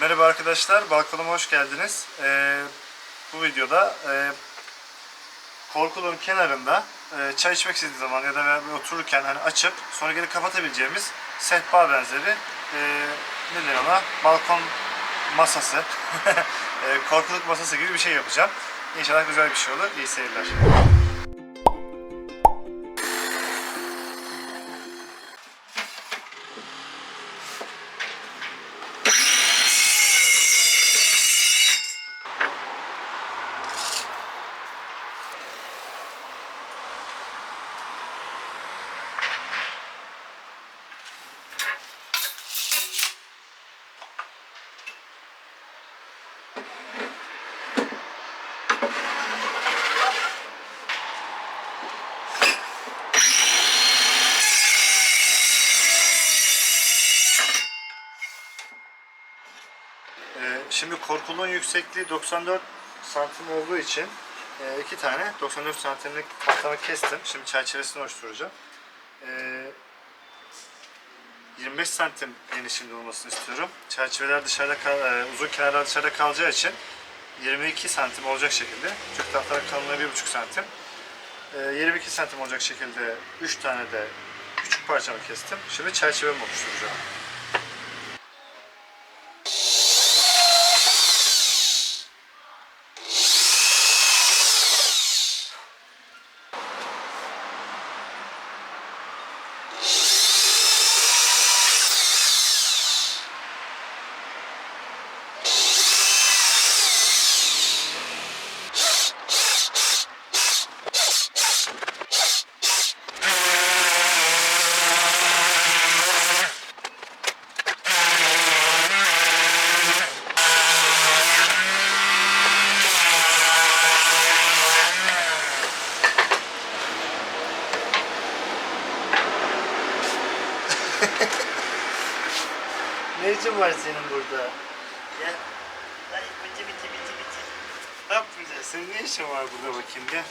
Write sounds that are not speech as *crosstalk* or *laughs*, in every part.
Merhaba arkadaşlar, balkonuma hoş geldiniz. Ee, bu videoda e, korkulun kenarında e, çay içmek istediği zaman ya da otururken hani açıp sonra geri kapatabileceğimiz sehpa benzeri e, ne denir ona? Balkon masası, *laughs* e, korkuluk masası gibi bir şey yapacağım. İnşallah güzel bir şey olur. İyi seyirler. Ee, şimdi korkulun yüksekliği 94 santim olduğu için e, iki tane 94 santimlik patlama kestim. Şimdi çerçevesini oluşturacağım. Ee, 25 santim genişliğinde olmasını istiyorum. Çerçeveler dışarıda kal, e, uzun kenarlar dışarıda kalacağı için 22 santim olacak şekilde. Türk tahtalar kalınlığı 1,5 santim. Ee, 22 santim olacak şekilde 3 tane de küçük parçamı kestim. Şimdi çerçevemi oluşturacağım. Ne için var senin burada? Gel. Ay bici bici bici bici. Ne yapacağız? Senin ne işin var burada bakayım gel.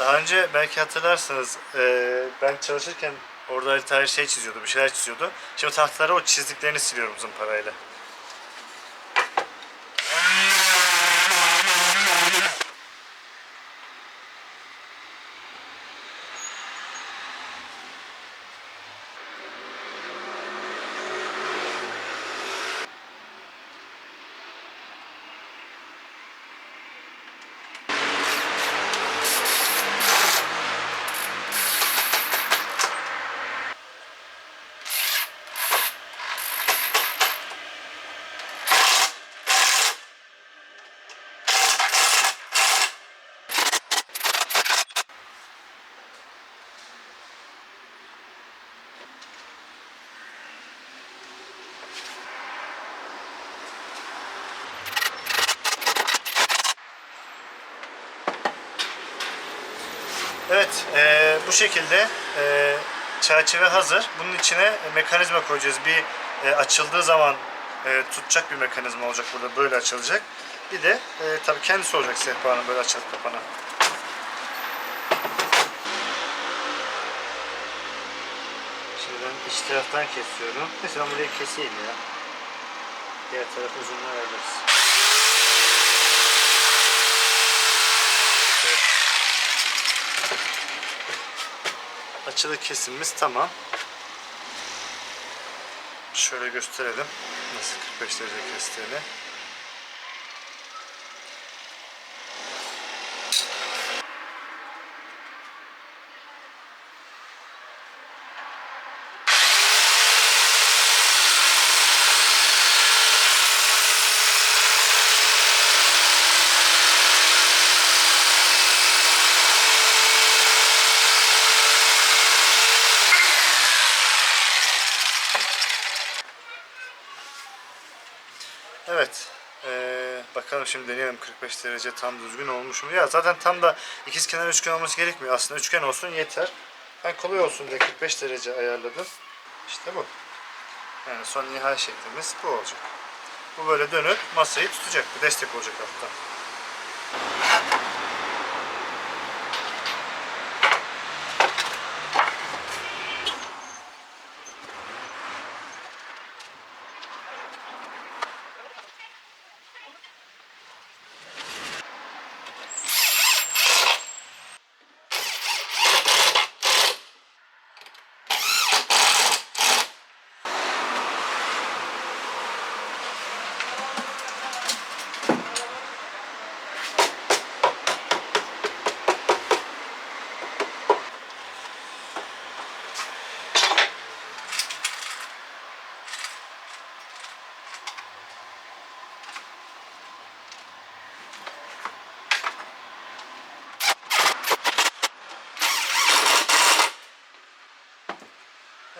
Daha önce belki hatırlarsınız eee, ben çalışırken orada harita her şey çiziyordu, bir şeyler çiziyordu. Şimdi tahtalara o çizdiklerini siliyorum zımparayla. Evet, e, bu şekilde e, çerçeve hazır. Bunun içine mekanizma koyacağız. Bir e, açıldığı zaman e, tutacak bir mekanizma olacak burada. Böyle açılacak. Bir de e, tabii kendisi olacak sehpanın böyle açılıp kapanan. Şimdi ben iç taraftan kesiyorum. Ben burayı keseyim ya. Diğer taraf uzunluğu ayarlarız. Açılı kesimimiz tamam. Şöyle gösterelim. Nasıl 45 derece kestiğini. Evet. Ee, bakalım şimdi deneyelim 45 derece tam düzgün olmuş mu? Ya zaten tam da ikiz kenar üçgen olması gerekmiyor. Aslında üçgen olsun yeter. Ben kolay olsun diye 45 derece ayarladım. İşte bu. Yani son nihai şeklimiz bu olacak. Bu böyle dönüp masayı tutacak. Bir destek olacak alttan.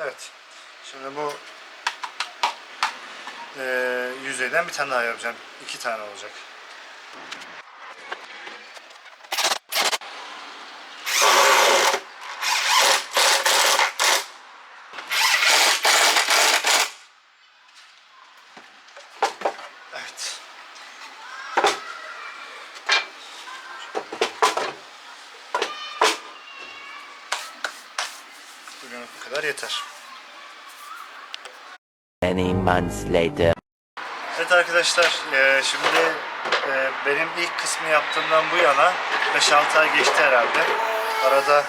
Evet. Şimdi bu eee yüzeyden bir tane daha yapacağım. İki tane olacak. Evet. Bu kadar yeter. Months later. Evet arkadaşlar, eee, şimdi eee, benim ilk kısmı yaptığımdan bu yana 5-6 ay geçti herhalde. Arada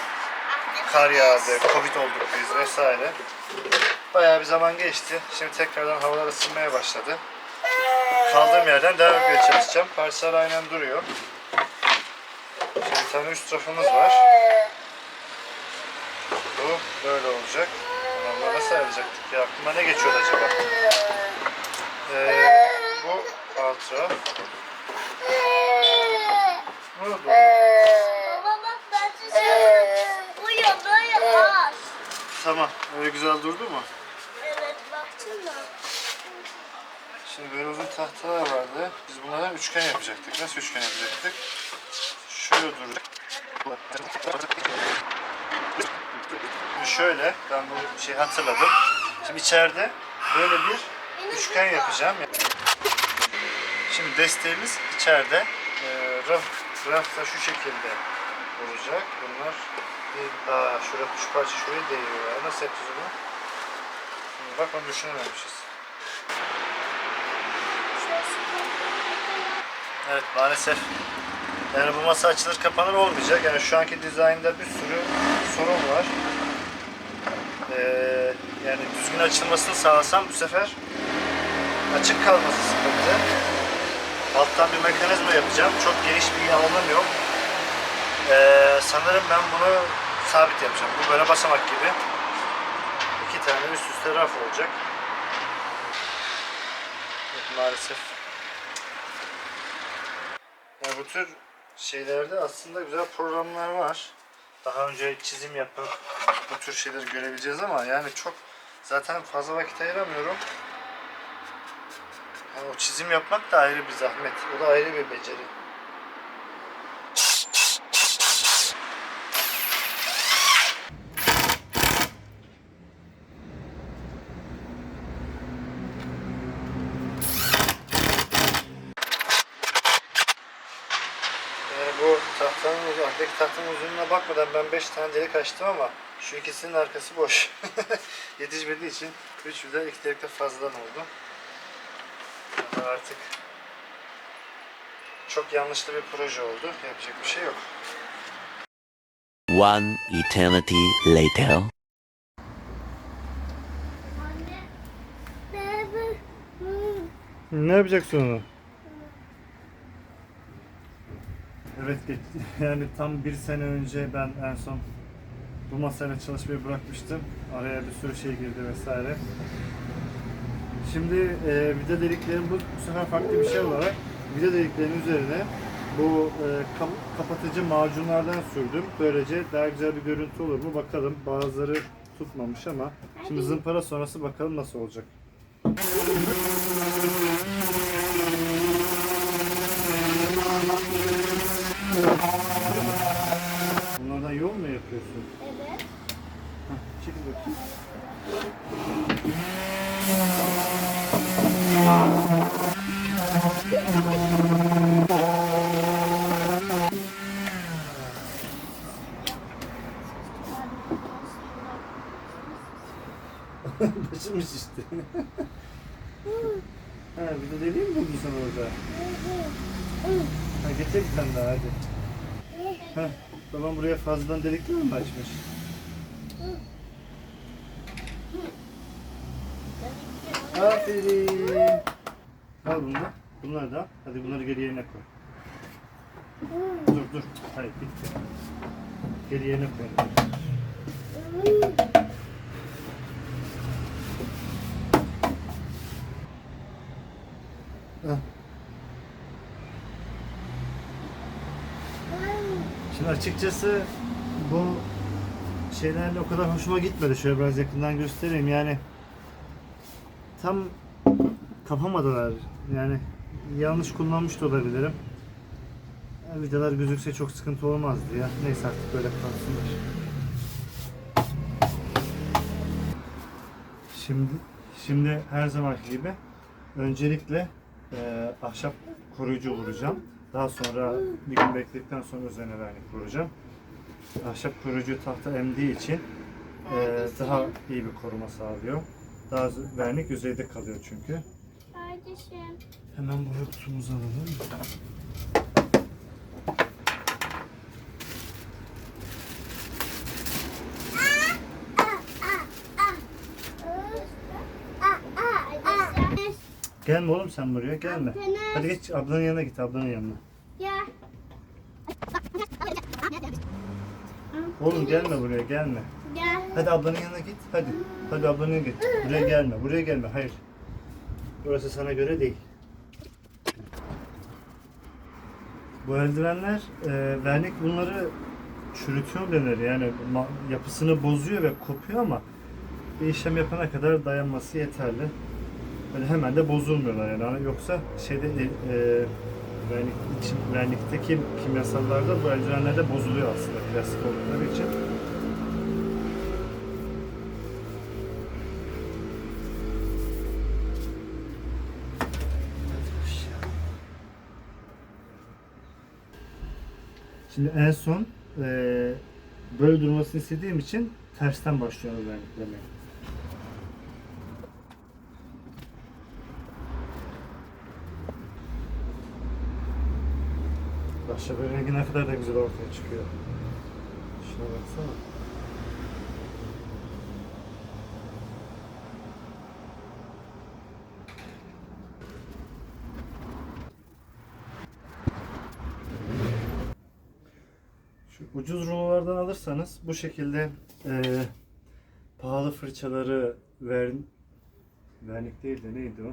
kar yağdı, Covid olduk biz vesaire. Bayağı bir zaman geçti. Şimdi tekrardan havalar ısınmaya başladı. Kaldığım yerden devam etmeye çalışacağım. Parsel aynen duruyor. Şimdi bir tane üst rafımız var. Bu böyle olacak. Ayarlayacaktık ya? Aklıma ne geçiyordu acaba? Ee, bu. Bu da doğru. Baba bak ben size Uyuyor böyle var. Tamam. Öyle güzel durdu mu? Evet baksana. Şimdi böyle uzun tahtalar vardı. Biz bunlardan üçgen yapacaktık. Nasıl üçgen yapacaktık? Şöyle duracak. Şimdi şöyle, ben bu şeyi hatırladım. Şimdi içeride böyle bir üçgen yapacağım. Şimdi desteğimiz içeride. Ee, raf, raf da şu şekilde olacak. Bunlar bir, aa, şurada, şu parça şuraya değiyor. Nasıl yapacağız onu? Şimdi bak onu düşünememişiz. Evet maalesef. Yani bu masa açılır kapanır olmayacak. Yani şu anki dizaynda bir sürü sorun var. Ee, yani düzgün açılmasını sağlasam bu sefer açık kalması sıkıntı. Alttan bir mekanizma yapacağım. Çok geniş bir alanım yok. Ee, sanırım ben bunu sabit yapacağım. Bu böyle basamak gibi. İki tane üst üste raf olacak. Maalesef yani bu tür şeylerde aslında güzel programlar var. Daha önce çizim yapıp bu tür şeyleri görebileceğiz ama yani çok zaten fazla vakit ayıramıyorum. Yani o çizim yapmak da ayrı bir zahmet. O da ayrı bir beceri. Yani bu tahtanın uzun, arkadaki tahtanın uzunluğuna bakmadan ben 5 tane delik açtım ama şu ikisinin arkası boş. *laughs* Yetişmediği için üçü de iki delik de fazladan oldu. Ama artık çok yanlışlı bir proje oldu. Yapacak bir şey yok. One eternity later. Ne yapacaksın onu? Evet *laughs* yani tam bir sene önce ben en son bu masayla çalışmayı bırakmıştım. Araya bir sürü şey girdi vesaire. Şimdi e, vida deliklerin bu, bu sefer farklı bir şey olarak vida deliklerin üzerine bu e, kap- kapatıcı macunlardan sürdüm. Böylece daha güzel bir görüntü olur mu bakalım. Bazıları tutmamış ama şimdi zımpara sonrası bakalım nasıl olacak. Bunlardan yol mu yapıyorsun? Evet. Hah, çekil bakayım. *laughs* Başım şişti. *laughs* ha, bir de deliği mi buldun sen orada? Ha, getir bir tane daha hadi. Ha, babam buraya fazladan delikler mi açmış? Aferin. Al bunu da. Bunları da. Hadi bunları geri yerine koy. Dur dur. Hayır bitti. Geri yerine koy. Al. Şimdi açıkçası bu şeylerle o kadar hoşuma gitmedi. Şöyle biraz yakından göstereyim. Yani tam kapamadılar. Yani yanlış kullanmış da olabilirim. Ya, vidalar gözükse çok sıkıntı olmazdı ya. Neyse artık böyle kalsınlar. Şimdi şimdi her zamanki gibi öncelikle e, ahşap koruyucu vuracağım. Daha sonra bir gün bekledikten sonra üzerine vernik vuracağım. Ahşap koruyucu tahta emdiği için e, daha iyi bir koruma sağlıyor. Daha vernik yüzeyde kalıyor çünkü. Kardeşim. Hemen boya kutumuzu alalım. Gelme oğlum sen buraya gelme. Ablanın. Hadi geç ablanın yanına git ablanın yanına. Gel. Oğlum gelme buraya gelme. Gel. Hadi ablanın yanına git. Hadi. Hadi ablanın yanına git. Buraya gelme. Buraya gelme. Hayır. Burası sana göre değil. Bu eldivenler e, vernik bunları çürütüyor denir. Yani yapısını bozuyor ve kopuyor ama bir işlem yapana kadar dayanması yeterli. Böyle hemen de bozulmuyorlar yani. Hani Yoksa şeyde e, e, vernik, vernikteki kimyasallarda bu eldivenlerde bozuluyor aslında plastik oldukları için. Şimdi en son eee böyle durmasını istediğim için tersten başlıyorum verniklemeye. Böyle rengi ne kadar da güzel ortaya çıkıyor. Şuna baksana. Şu ucuz rulolardan alırsanız bu şekilde eee, pahalı fırçaları ver, vernik değil de neydi o?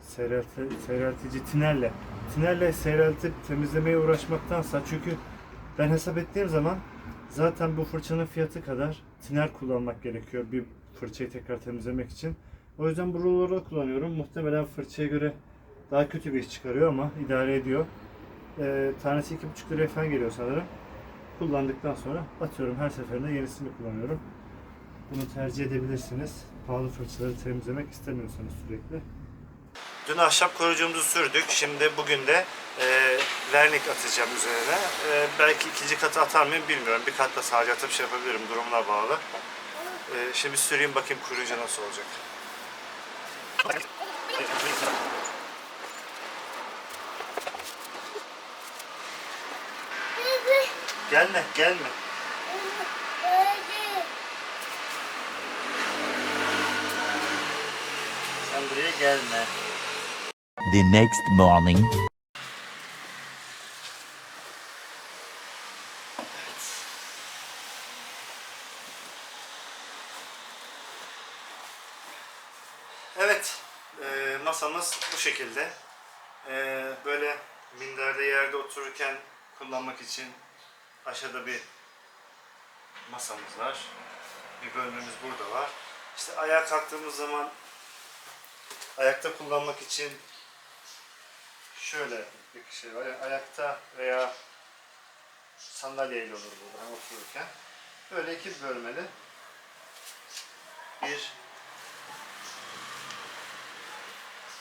Seyrelti, seyreltici tinerle. Tinerle seyreltip temizlemeye uğraşmaktansa çünkü ben hesap ettiğim zaman zaten bu fırçanın fiyatı kadar tiner kullanmak gerekiyor bir fırçayı tekrar temizlemek için. O yüzden bu ruloları kullanıyorum. Muhtemelen fırçaya göre daha kötü bir iş çıkarıyor ama idare ediyor. Ee, tanesi 2,5 liraya falan geliyor sanırım. Kullandıktan sonra atıyorum her seferinde yenisini kullanıyorum. Bunu tercih edebilirsiniz. Pahalı fırçaları temizlemek istemiyorsanız sürekli. Dün ahşap koruyucumuzu sürdük. Şimdi bugün de e, vernik atacağım üzerine. E, belki ikinci katı atar mıyım bilmiyorum. Bir kat da sadece atıp şey yapabilirim durumuna bağlı. E, şimdi süreyim bakayım koruyucu nasıl olacak. Gelme, gelme. Sen buraya gelme. The next morning. Evet, e, masamız bu şekilde. E, böyle minderde yerde otururken kullanmak için aşağıda bir masamız var. Bir bölmemiz burada var. İşte ayağa kalktığımız zaman ayakta kullanmak için şöyle bir şey var. Yani ayakta veya sandalyeyle olur bu yani otururken. Böyle iki bölmeli. Bir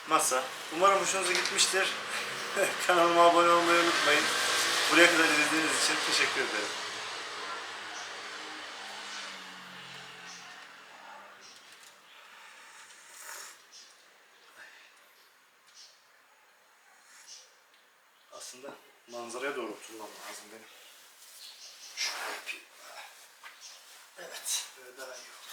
masa. Umarım hoşunuza gitmiştir. *laughs* Kanalıma abone olmayı unutmayın. Buraya kadar izlediğiniz için teşekkür ederim. Aslında manzaraya doğru oturmam lazım benim. Şöyle yapayım. Evet, böyle daha iyi olur.